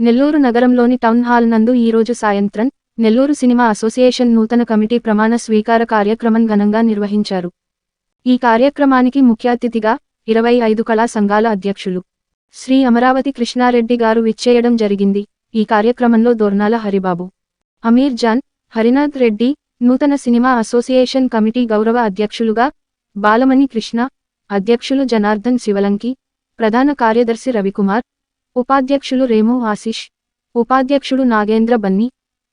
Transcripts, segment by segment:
నెల్లూరు నగరంలోని town hall నందు ఈరోజు సాయంత్రం నెల్లూరు సినిమా అసోసియేషన్ నూతన కమిటీ ప్రమాణ స్వీకార కార్యక్రమం ఘనంగా నిర్వహించారు. ఈ కార్యక్రమానికి ముఖ్య అతిథిగా ఇరవై ఐదు కళా సంఘాల అధ్యక్షులు శ్రీ అమరావతి కృష్ణారెడ్డి గారు విచ్చేయడం జరిగింది. ఈ కార్యక్రమంలో దోర్నాల హరిబాబు అమీర్ జాన్ హరినాథ్ రెడ్డి నూతన సినిమా అసోసియేషన్ కమిటీ గౌరవ అధ్యక్షులుగా బాలమణి కృష్ణ అధ్యక్షులు జనార్దన్ శివలంకి ప్రధాన కార్యదర్శి రవికుమార్ ఉపాధ్యక్షులు రేము ఆశిష్ ఉపాధ్యక్షుడు నాగేంద్ర బన్ని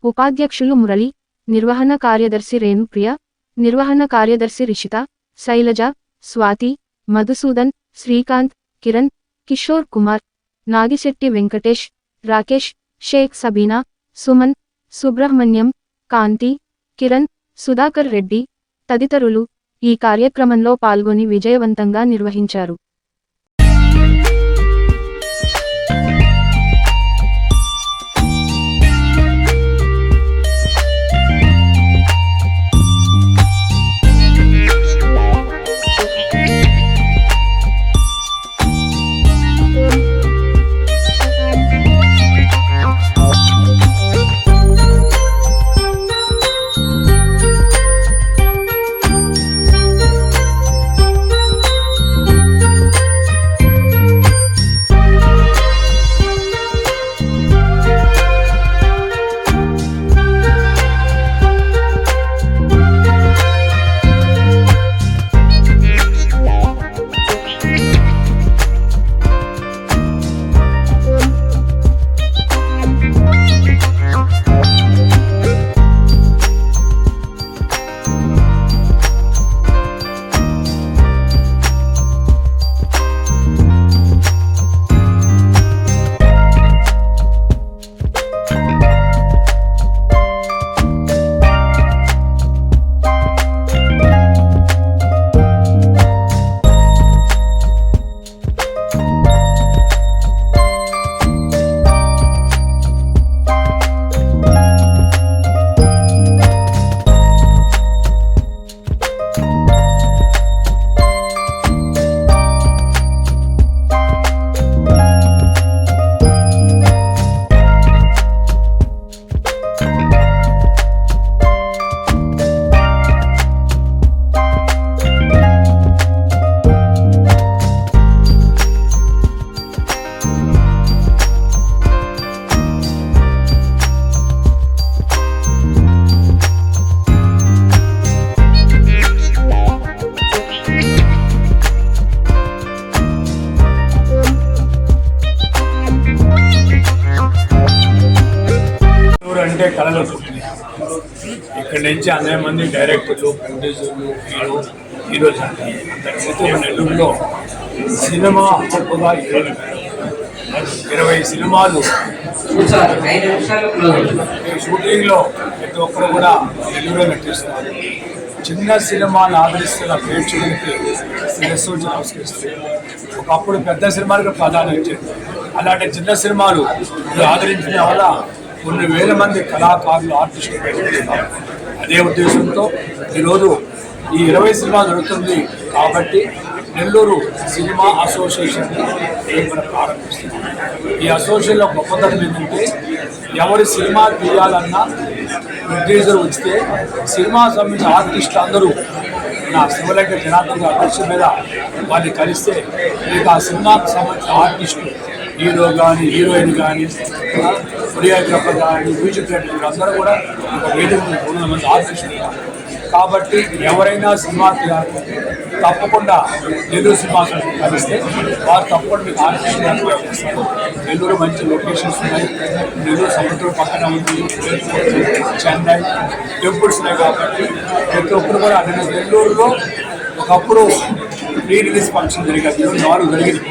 ఉపాధ్యక్షులు మురళి నిర్వహణ కార్యదర్శి రేణుప్రియ నిర్వహణ కార్యదర్శి రిషిత శైలజ స్వాతి మధుసూదన్ శ్రీకాంత్ కిరణ్ కిషోర్ కుమార్ నాగిశెట్టి వెంకటేష్ రాకేష్ షేక్ సబీనా సుమన్ సుబ్రహ్మణ్యం కాంతి కిరణ్ సుధాకర్ రెడ్డి తదితరులు ఈ కార్యక్రమంలో పాల్గొని విజయవంతంగా నిర్వహించారు. నెల్లూరు అంటే కళలు పుట్టింది. ఇక్కడి నుంచి అనేక మంది డైరెక్టర్లు ప్రొడ్యూసర్లు హీరో హీరోస్ అంటారు అంతకుముందు నెల్లూరులో సినిమా గొప్పగా హీరోలు ఇరవై సినిమాలు షూటింగ్లో ప్రతి ఒక్కరు కూడా నెల్లూరులో నటిస్తున్నారు. చిన్న సినిమాను ఆదరిస్తున్న ప్రేక్షకులకి శిరస్సు ఉంచి ఒకప్పుడు పెద్ద సినిమాలకు ప్రాధాన్యత ఇచ్చేది. అలాంటి చిన్న సినిమాలు ఆదరించడం వల్ల కొన్ని వేల మంది కళాకారులు ఆర్టిస్టులు పెరుగుతున్నారు అదే ఉద్దేశంతో ఈరోజు ఈ ఇరవై సినిమా జరుగుతుంది కాబట్టి నెల్లూరు సినిమా అసోసియేషన్ మనం ప్రారంభిస్తున్నాం. ఈ అసోసియేషన్లో గొప్పతనం ఏంటంటే ఎవరి సినిమా తీయాలన్నా ప్రొడ్యూసర్ వస్తే సినిమా సంబంధించిన ఆర్టిస్టులు అందరూ నా శివలంక జనార్దన్ గారి అధ్యక్ష మీద వారిని కలిస్తే మీకు ఆ సినిమాకు సంబంధించిన ఆర్టిస్టులు హీరో కానీ హీరోయిన్ కానీ కొరియోగ్రాఫర్ కానీ మ్యూజిక్ డైరెక్టర్ అందరూ కూడా ఒక వేదిక వందల మంది ఆర్టిస్టులు కాబట్టి ఎవరైనా సినిమా తప్పకుండా నెల్లూరు సినిమా కలిస్తే వారు తప్పకుండా మీకు ఆర్టిస్టులు ఏర్పాటు చేస్తారు నెల్లూరు మంచి లొకేషన్స్ ఉన్నాయి. నెల్లూరు సముద్రం పక్కన ఉంది. చెన్నై టెంపుల్స్ ఉన్నాయి కాబట్టి ప్రతి ఒక్కరు కూడా నెల్లూరులో ఒకప్పుడు ప్రీ రిలీజ్ ఫంక్షన్ జరిగేది ఈరోజు నాలుగు జరిగింది.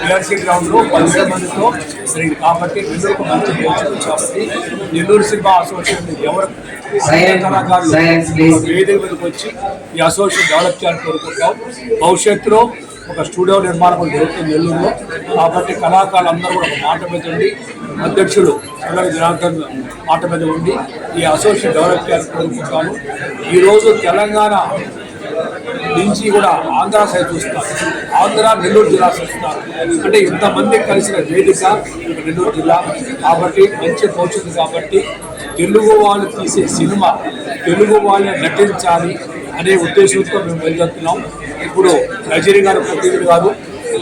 పిఆర్సీ గ్రౌండ్లో పదివేల మందితో జరిగింది. కాబట్టి నెల్లూరుకు మంచి పేరు కాబట్టి నెల్లూరు సినిమా అసోసియేషన్ ఎవరు కళాకారులు. వేదిక మీదకి వచ్చి ఈ అసోసియేషన్ డెవలప్ చేయాలని కోరుకుంటాం భవిష్యత్తులో ఒక స్టూడియో నిర్మాణం కూడా జరుగుతుంది నెల్లూరులో. కాబట్టి కళాకారులు అందరూ కూడా ఒక మాట మీద ఉండి అధ్యక్షుడు చల్లరి జనార్దన్ మాట మీద ఉండి ఈ అసోసియేషన్ డెవలప్ చేయాలని కోరుకుంటాను ఈరోజు తెలంగాణ నుంచి కూడా ఆంధ్ర సైడ్ చూస్తారు. ఆంధ్ర నెల్లూరు జిల్లా చూస్తారు. అంటే ఇంతమంది కలిసిన వేదిక నెల్లూరు జిల్లా. కాబట్టి మంచి భవిష్యత్తు కాబట్టి తెలుగు వాళ్ళు తీసే సినిమా తెలుగు వాళ్ళని నటించాలి అనే ఉద్దేశంతో మేము బయలుదేరుతున్నాం ఇప్పుడు రజనీ గారు ప్రతినిధి గారు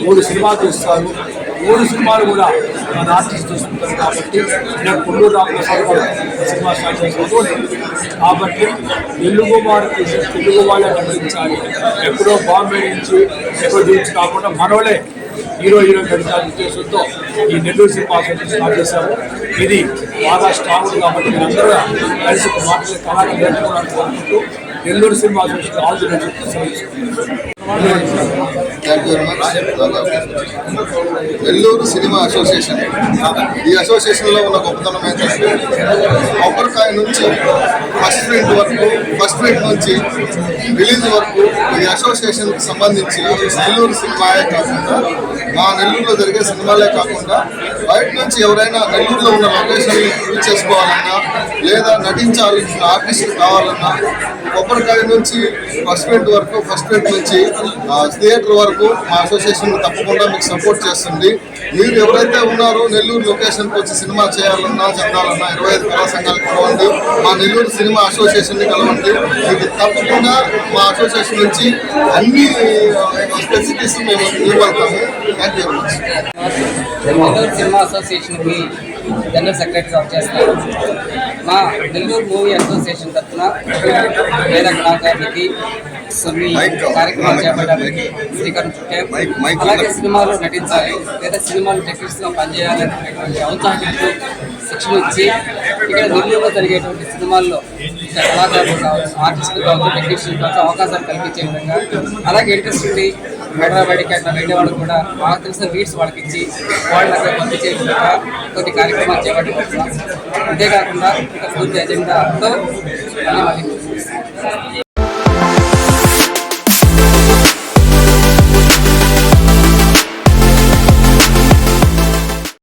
మూడు సినిమాలు చూస్తారు మూడు సినిమాలు కూడా మన ఆర్టిస్ట్ చూస్తుంటారు కాబట్టి నాకు పుల్లూరు రామప్రసాద్ గారు సినిమా స్టార్ట్ చేసిన కాబట్టి తెలుగు వారు తెలుగు వాళ్ళే నటించాలి. ఎప్పుడో బాంబే నుంచి ఎప్పుడో నుంచి కాకుండా మనోళ్ళే హీరో హీరో నటించాలని ఉద్దేశంతో ఈ నెల్లూరు సినిమా స్టార్ట్ చేశాము ఇది బాగా స్ట్రాంగ్ కాబట్టి మీరందరూ కలిసి మాట్లాడే మాటలు కళాకారులు నేర్చుకోవాలని కోరుకుంటూ Nellore cinema association all the Nellore cinema association. ఈ అసోసియేషన్లో ఉన్న గొప్పతనం ఏంటంటే కొబ్బరికాయ నుంచి ఫస్ట్ ప్రింట్ వరకు ఫస్ట్ ప్రింట్ నుంచి రిలీజ్ వరకు ఈ అసోసియేషన్కి సంబంధించి నెల్లూరు సినిమాయే కాకుండా మా నెల్లూరులో జరిగే సినిమాలే కాకుండా బయట నుంచి ఎవరైనా నెల్లూరులో ఉన్న లొకేషన్ యూజ్ చేసుకోవాలన్నా లేదా నటించాల్సిన ఆర్టిస్ట్ కావాలన్నా కొబ్బరికాయ నుంచి ఫస్ట్ ప్రింట్ వరకు ఫస్ట్ ప్రింట్ నుంచి థియేటర్ వరకు మా అసోసియేషన్ తప్పకుండా మీకు సపోర్ట్ చేస్తుంది. మీరు ఎవరైతే ఉన్నారో నెల్లూరు లొకేషన్కి వచ్చి సినిమా చేయాలన్నా చెందాలన్నా ఇరవై ఐదు కళా సంఘాలు కలవండి మా నెల్లూరు సినిమా అసోసియేషన్ని కలవండి. మీకు తప్పకుండా మా అసోసియేషన్ నుంచి అన్ని ఫెసిలిటీస్ మేము ఇవ్వగలుగుతాము. Thank you very much Nellore cinema అసోసియేషన్కి general secretary of చేస్తున్నారు మా నెల్లూరు మూవీ అసోసియేషన్ తరఫున వేద కళాకారులకి కొన్ని కార్యక్రమాలు చేపట్టడానికి శ్రీకారం చుట్టాం అలాగే సినిమాలో నటించాలి. లేదా సినిమాలు టెక్నిక్స్గా పనిచేయాలనేటువంటి ఔత్సాహికులకు శిక్షణ ఇచ్చి ఇక్కడ నెల్లూరులో జరిగేటువంటి సినిమాల్లో కళాకారులు కావచ్చు ఆర్టిస్టులు కావచ్చు టెక్నీషియన్ కావచ్చు అవకాశాలు కల్పించే విధంగా. అలాగే ఇంట్రెస్ట్ ఉండి హైదరాబాద్కి అట్లా వెళ్ళే వాళ్ళకి కూడా వాళ్ళకి తెలిసిన లీడ్స్ వాళ్ళకి ఇచ్చి వాళ్ళని అక్కడ పంపించే విధంగా కొన్ని కార్యక్రమాలు చేపట్టుకుంటున్నాం అంతేకాకుండా ఇంకా పూర్తి మళ్ళీ మళ్ళీ